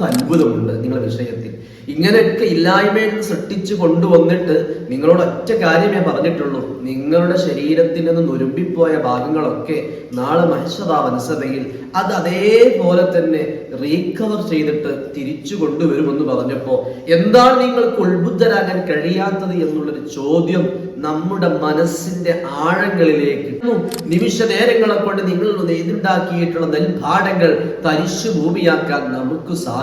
വല്ലാത്ത അത്ഭുതമുണ്ട് നിങ്ങളുടെ വിഷയത്തിൽ. ഇങ്ങനെയൊക്കെ ഇല്ലായ്മയിൽ നിന്ന് സൃഷ്ടിച്ചു കൊണ്ടുവന്നിട്ട് നിങ്ങളോട് ഒറ്റ കാര്യമേ പറഞ്ഞിട്ടുള്ളൂ. നിങ്ങളുടെ ശരീരത്തിൽ നിന്ന് നുരുമ്പിപ്പോയ ഭാഗങ്ങളൊക്കെ നാളെ മഹിഷതാ വനസതയിൽ അത് അതേപോലെ തന്നെ റീകവർ ചെയ്തിട്ട് തിരിച്ചു കൊണ്ടുവരുമെന്ന് പറഞ്ഞപ്പോ എന്താണ് നിങ്ങൾക്ക് ഉത്ബുദ്ധരാകാൻ കഴിയാത്തത് എന്നുള്ളൊരു ചോദ്യം നമ്മുടെ മനസ്സിന്റെ ആഴങ്ങളിലേക്ക്. നിമിഷ നേരങ്ങളെ കൊണ്ട് നിങ്ങൾ നെയ്തുണ്ടാക്കിയിട്ടുള്ള നെൽപാടങ്ങൾ തരിശു ഭൂമിയാക്കാൻ നമുക്ക് സാധിക്കും.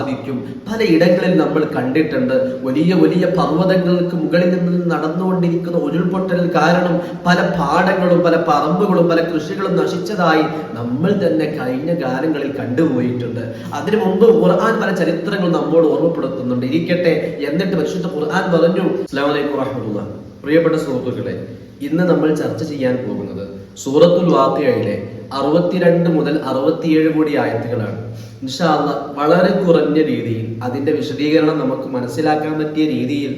പലയിടങ്ങളിൽ നമ്മൾ കണ്ടിട്ടുണ്ട്. വലിയ വലിയ പർവതങ്ങൾക്ക് മുകളിൽ നിന്ന് നടന്നുകൊണ്ടിരിക്കുന്ന ഉരുൾപൊട്ടൽ കാരണം പല പാടങ്ങളും പല പറമ്പുകളും പല കൃഷികളും നശിച്ചതായി നമ്മൾ തന്നെ കഴിഞ്ഞ കാലങ്ങളിൽ കണ്ടുപോയിട്ടുണ്ട്. അതിനു മുമ്പ് ഖുർആൻ പല ചരിത്രങ്ങൾ നമ്മോട് ഓർമ്മപ്പെടുത്തുന്നുണ്ട്. ഇരിക്കട്ടെ എന്നിട്ട് പരിശുദ്ധ ഖുർആൻ പറഞ്ഞു. അസ്സലാമു അലൈക്കും വറഹ്മത്തുള്ളാഹി. പ്രിയപ്പെട്ട സുഹൃത്തുക്കളെ ഇന്ന് നമ്മൾ ചർച്ച ചെയ്യാൻ പോകുന്നത് സൂറത്തുൽ വാക്കയിലെ അറുപത്തിരണ്ട് മുതൽ അറുപത്തിയേഴ് കൂടി ആയത്തുകളാണ്. ഇൻഷാല്ല വളരെ കുറഞ്ഞ രീതിയിൽ അതിന്റെ വിശദീകരണം നമുക്ക് മനസ്സിലാക്കാൻ പറ്റിയ രീതിയിൽ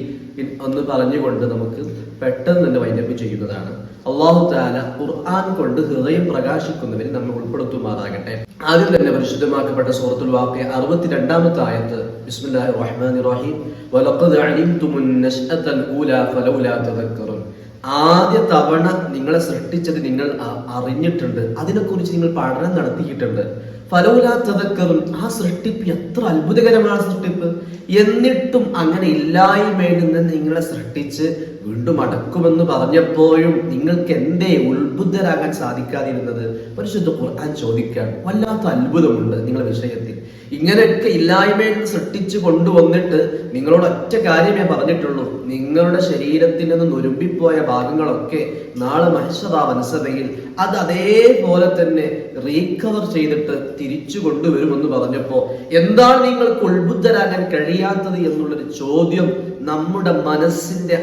ഒന്ന് പറഞ്ഞുകൊണ്ട് നമുക്ക് പെട്ടെന്ന് തന്നെ വൈൻഡപ്പ് ചെയ്യുന്നതാണ്. അള്ളാഹു താല ഖുർആൻ കൊണ്ട് ഹൃദയം പ്രകാശിക്കുന്നവരെ നമ്മൾ ഉൾപ്പെടുത്തുമാറാകട്ടെ. ആദ്യം തന്നെ പരിശുദ്ധമാക്കപ്പെട്ട സൂറത്തുൽ വാഖിയ അറുപത്തിരണ്ടാമത്തെ ആയത്ത്. ബിസ്മില്ലാഹിർ റഹ്മാനിർ റഹീം. വലഖദ് ഫലൗലാ ആദ്യ തവണ നിങ്ങളെ സൃഷ്ടിച്ചത് നിങ്ങൾ അറിഞ്ഞിട്ടുണ്ട്. അതിനെക്കുറിച്ച് നിങ്ങൾ പഠനം നടത്തിയിട്ടുണ്ട്. ഫലവുലാത്തതക്കറും ആ സൃഷ്ടിപ്പ് എത്ര അത്ഭുതകരമായ സൃഷ്ടിപ്പ്. എന്നിട്ടും അങ്ങനെ ഇല്ലായ്മയിൽ നിന്ന് നിങ്ങളെ സൃഷ്ടിച്ച് വീണ്ടും അടക്കുമെന്ന് പറഞ്ഞപ്പോഴും നിങ്ങൾക്ക് എന്തേ ഉത്ബുദ്ധരാകാൻ സാധിക്കാതിരുന്നത്? പരിശുദ്ധ ഖുർആൻ ചോദിക്കാൻ വല്ലാത്ത അത്ഭുതമുണ്ട് നിങ്ങളുടെ വിഷയത്തിൽ. ഇങ്ങനെയൊക്കെ ഇല്ലായ്മയിൽ സൃഷ്ടിച്ചു കൊണ്ടുവന്നിട്ട് നിങ്ങളോട് ഒറ്റ കാര്യമേ പറഞ്ഞിട്ടുള്ളൂ. നിങ്ങളുടെ ശരീരത്തിൽ നിന്ന് നൊരുമ്പിപ്പോയ ഭാഗങ്ങളൊക്കെ നാളെ മഹിഷതാ വനസതയിൽ അത് അതേപോലെ തന്നെ റീകവർ ചെയ്തിട്ട് തിരിച്ചു കൊണ്ടുവരുമെന്ന് പറഞ്ഞപ്പോ എന്താണ് നിങ്ങൾക്ക് ഉത്ബുദ്ധരാകാൻ കഴിയാത്തത് എന്നുള്ളൊരു ചോദ്യം നമ്മുടെ മനസ്സിന്റെ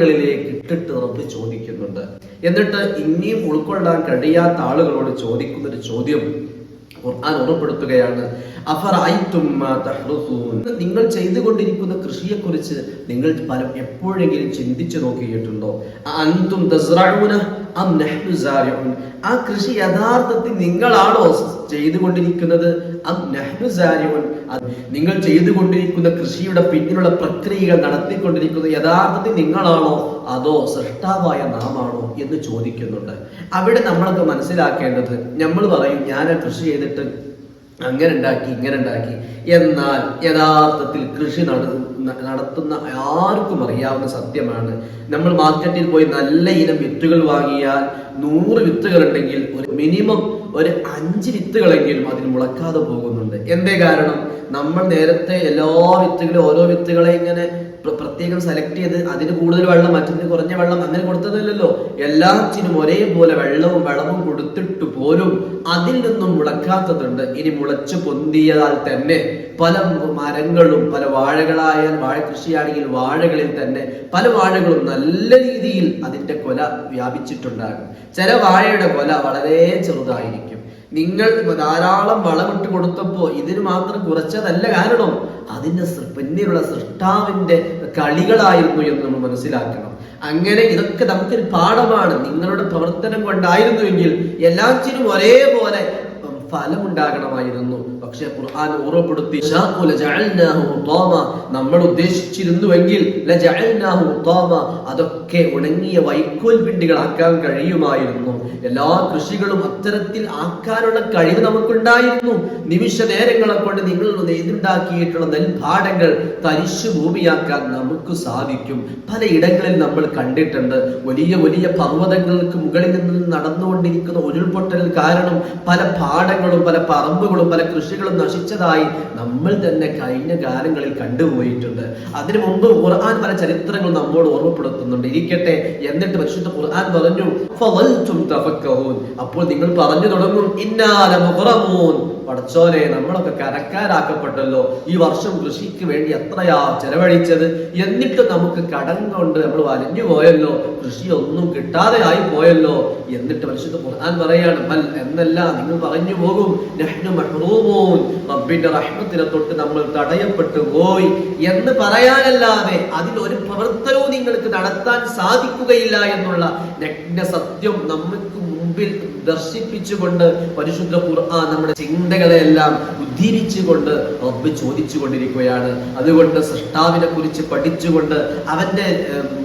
ആഴങ്ങളിലേക്ക് ഇട്ടിട്ട് റബ്ബ് ചോദിക്കുന്നുണ്ട്. എന്നിട്ട് ഇനിയും ഉൾക്കൊള്ളാൻ കഴിയാത്ത ആളുകളോട് ചോദിക്കുന്ന ഒരു ചോദ്യം ഖുർആൻ ഉറപ്പെടുത്തുകയാണ് നിങ്ങൾ ചെയ്തുകൊണ്ടിരിക്കുന്ന കൃഷിയെക്കുറിച്ച് നിങ്ങൾ പല എപ്പോഴെങ്കിലും ചിന്തിച്ചു നോക്കിയിട്ടുണ്ടോ? അന്തും ആ കൃഷി യഥാർത്ഥത്തിൽ നിങ്ങളാണോ ചെയ്തുകൊണ്ടിരിക്കുന്നത് നിങ്ങൾ ചെയ്തുകൊണ്ടിരിക്കുന്ന കൃഷിയുടെ പിന്നിലുള്ള പ്രക്രിയകൾ നടത്തിക്കൊണ്ടിരിക്കുന്നത് യഥാർത്ഥത്തിൽ നിങ്ങളാണോ? അതോ സൃഷ്ടാവായ നാമാണോ എന്ന് ചോദിക്കുന്നുണ്ട്. അവിടെ നമ്മളൊക്കെ മനസ്സിലാക്കേണ്ടത് നമ്മൾ പറയും ഞാൻ കൃഷി ചെയ്തിട്ട് അങ്ങനെ ഉണ്ടാക്കി ഇങ്ങനെ ഉണ്ടാക്കി. എന്നാൽ യഥാർത്ഥത്തിൽ കൃഷി നട- നടത്തുന്ന ആർക്കും അറിയാവുന്ന സത്യമാണ്. നമ്മൾ മാർക്കറ്റിൽ പോയി നല്ല ഇനം വിത്തുകൾ വാങ്ങിയാൽ നൂറ് വിത്തുകൾ ഉണ്ടെങ്കിൽ ഒരു മിനിമം ഒരു അഞ്ച് വിത്തുകളെങ്കിലും അതിന് മുളക്കാതെ പോകുന്നുണ്ട്. എന്തേ കാരണം? നമ്മൾ നേരത്തെ എല്ലാ വിത്തുകളും ഓരോ വിത്തുകളെ ഇങ്ങനെ പ്രത്യേകം സെലക്ട് ചെയ്ത് അതിന് കൂടുതൽ വെള്ളം മറ്റതിന് കുറഞ്ഞ വെള്ളം അങ്ങനെ കൊടുത്തതല്ലല്ലോ. എല്ലാത്തിനും ഒരേപോലെ വെള്ളവും വെള്ളവും കൊടുത്തിട്ട് പോലും അതിൽ നിന്നും മുളക്കാത്തതുണ്ട് ഇനി മുളച്ചു പൊന്തിയതാൽ തന്നെ പല മരങ്ങളും പല വാഴകളായാൽ വാഴ കൃഷിയാണെങ്കിൽ വാഴകളിൽ തന്നെ പല വാഴകളും നല്ല രീതിയിൽ അതിന്റെ കൊല വ്യാപിച്ചിട്ടുണ്ടാകും. ചില വാഴയുടെ കൊല വളരെ ചെറുതായിരിക്കും. നിങ്ങൾ ധാരാളം വളമിട്ട് കൊടുത്തപ്പോ ഇതിന് മാത്രം കുറച്ചതല്ല കാരണം അതിന്റെ പിന്നിലുള്ള സൃഷ്ടാവിന്റെ കളികളായിരുന്നു എന്ന് നമ്മൾ മനസ്സിലാക്കണം. അങ്ങനെ ഇതൊക്കെ നമുക്കൊരു പാഠമാണ്. നിങ്ങളുടെ പ്രവർത്തനം കൊണ്ടായിരുന്നുവെങ്കിൽ എല്ലാറ്റിനും ഒരേപോലെ ഫലമുണ്ടാകണമായിരുന്നു പക്ഷെ ഖുർആൻ ഓർമ്മപ്പെടുത്തി. നമ്മൾ ഉദ്ദേശിച്ചിരുന്നുവെങ്കിൽ. അതൊക്കെ ഉണങ്ങിയ വൈക്കോൽ പിണ്ടികളാക്കാൻ കഴിയുമായിരുന്നു എല്ലാ കൃഷികളും അത്തരത്തിൽ ആക്കാനുള്ള കഴിവ് നമുക്കുണ്ടായിരുന്നു നിമിഷ നേരങ്ങളെ കൊണ്ട് നിങ്ങൾ നെയ്തുണ്ടാക്കിയിട്ടുള്ള നെൽപാടങ്ങൾ തരിശു ഭൂമിയാക്കാൻ നമുക്ക് സാധിക്കും പലയിടങ്ങളിൽ നമ്മൾ കണ്ടിട്ടുണ്ട് വലിയ വലിയ പർവതങ്ങൾക്ക് മുകളിൽ നിന്ന് നടന്നുകൊണ്ടിരിക്കുന്ന ഉരുൾപൊട്ടൽ കാരണം പല പാടങ്ങളും പല പറമ്പുകളും പല കൃഷികളും നശിച്ചതായി നമ്മൾ തന്നെ കഴിഞ്ഞ കാലങ്ങളിൽ കണ്ടുപോയിട്ടുണ്ട്. അതിനു മുമ്പ് ഖുർആൻ പല ചരിത്രങ്ങൾ നമ്മോട് ഓർമ്മപ്പെടുത്തുന്നുണ്ട്. ഇരിക്കട്ടെ എന്നിട്ട് പരിശുദ്ധ ഖുർആൻ പറഞ്ഞു. അപ്പോൾ നിങ്ങൾ പറഞ്ഞു തുടങ്ങും ഇന്നാല പടച്ചോനെ നമ്മളൊക്കെ കരക്കാരാക്കപ്പെട്ടല്ലോ. ഈ വർഷം കൃഷിക്ക് വേണ്ടി എത്രയാ ചെലവഴിച്ചത്? എന്നിട്ട് നമുക്ക് കടം കൊണ്ട് നമ്മൾ വലഞ്ഞു പോയല്ലോ. കൃഷി ഒന്നും കിട്ടാതെ ആയി പോയല്ലോ. എന്നിട്ട് പരിശുദ്ധ ഖുർആൻ പറയാണ് ബൽ എന്നല്ല നിങ്ങൾ പറഞ്ഞു പോകും. നഹ്നു മഹ്റൂമൂൻ. റബ്ബിന്റെ റഹ്മത്തിനെ തൊട്ട് നമ്മൾ തടയപ്പെട്ടു പോയി. എന്ന് പറയാനല്ലാതെ അതിൽ ഒരു പ്രവർത്തനവും നിങ്ങൾക്ക് നടത്താൻ സാധിക്കുകയില്ല എന്നുള്ള നഗ്ന സത്യം നമുക്ക് മുമ്പിൽ ദർശിപ്പിച്ചുകൊണ്ട് പരിശുദ്ധ ഖുർആൻ നമ്മുടെ ചിന്തകളെല്ലാം ഉദ്ധരിച്ചുകൊണ്ട് റബ്ബ് ചോദിച്ചു കൊണ്ടിരിക്കുകയാണ് അതുകൊണ്ട് സൃഷ്ടാവിനെ കുറിച്ച് പഠിച്ചുകൊണ്ട് അവന്റെ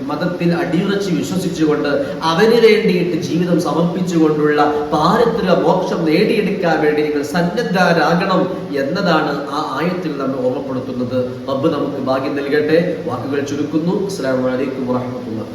മതത്തിൽ അടിയുറച്ച് വിശ്വസിച്ചുകൊണ്ട് അവന് വേണ്ടിയിട്ട് ജീവിതം സമർപ്പിച്ചുകൊണ്ടുള്ള പാരത്രിക മോക്ഷം നേടിയെടുക്കാൻ വേണ്ടി നിങ്ങൾ സന്നദ്ധരാകണം എന്നതാണ് ആ ആയത്തിൽ നമ്മൾ ഓർമ്മപ്പെടുത്തുന്നത്. റബ്ബ് നമുക്ക് ഭാഗ്യം നൽകട്ടെ. വാക്കുകൾ ചുരുക്കുന്നു. അസ്സലാമു വലൈക്കും വറഹ്മത്തുള്ളാഹി